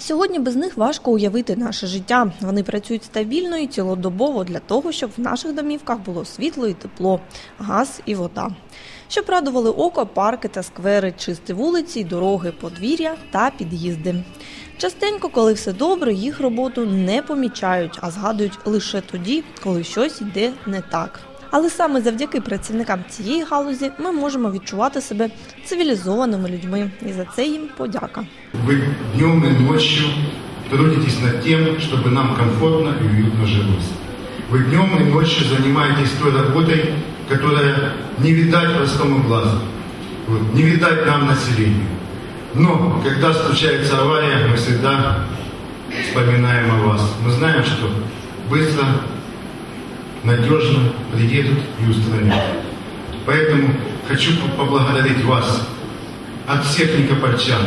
Сьогодні без них важко уявити наше життя. Вони працюють стабільно і цілодобово для того, щоб в наших домівках було світло і тепло, газ і вода. Щоб радували око, парки та сквери, чисті вулиці, дороги, подвір'я та під'їзди. Частенько, коли все добре, їх роботу не помічають, а згадують лише тоді, коли щось йде не так. Але саме завдяки працівникам цієї галузі ми можемо відчувати себе цивілізованими людьми, і за це їм подяка. Вы днем и ночью трудитесь над тем, чтобы нам комфортно и уютно жилось. Вы днем и ночью занимаетесь той работой, которая не видать простому глазу, вот, не видать нам населению. Но когда случается авария, мы всегда вспоминаем о вас. Мы знаем, что быстро, надежно приедут и устранят. Поэтому хочу поблагодарить вас от всех никопольчан,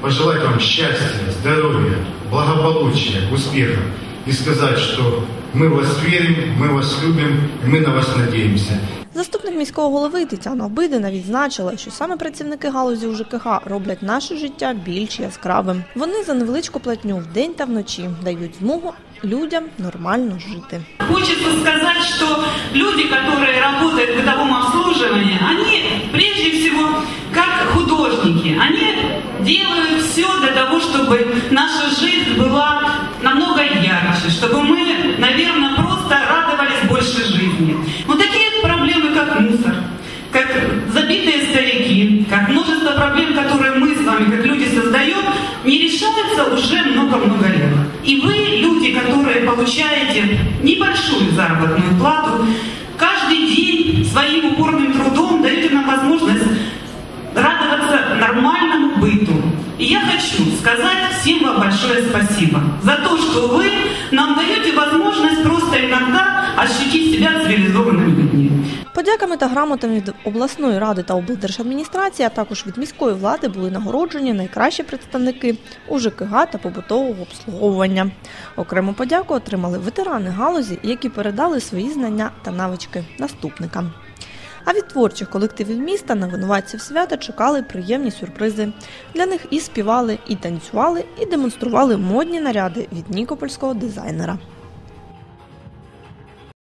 пожелать вам счастья, здоровья, благополучия, успеха и сказать, что мы в вас верим, мы вас любим и мы на вас надеемся. Заступник міського голови Тетяна Обидина відзначила, що саме працівники галузі УЖКХ роблять наше життя більш яскравим. Вони за невеличку платню вдень та вночі дають змогу людям нормально жити. Хочется сказать, что люди, которые работают в бытовом обслуживании, они прежде всего как художники. Они делают все для того, чтобы наша чтобы мы, наверное, просто радовались больше жизни. Вот такие проблемы, как мусор, как забитые старики, как множество проблем, которые мы с вами, как люди, создаем, не решаются уже много-много лет. И вы, люди, которые получаете небольшую заработную плату, каждый день своим упорным нормальному быту. И я хочу сказать всем вам большое спасибо за то, что вы нам даете возможность просто иногда ощутить себя цивилизованными людьми. Подяками та грамотами від обласної ради та облдержадміністрації, а також від міської влади були нагороджені найкращі представники УЖКГ та побутового обслуговування. Окрему подяку отримали ветерани галузі, які передали свої знання та навички наступникам. А від творчих колективів міста на винуватців свята чекали приємні сюрпризи. Для них і співали, і танцювали, і демонстрували модні наряди від нікопольського дизайнера.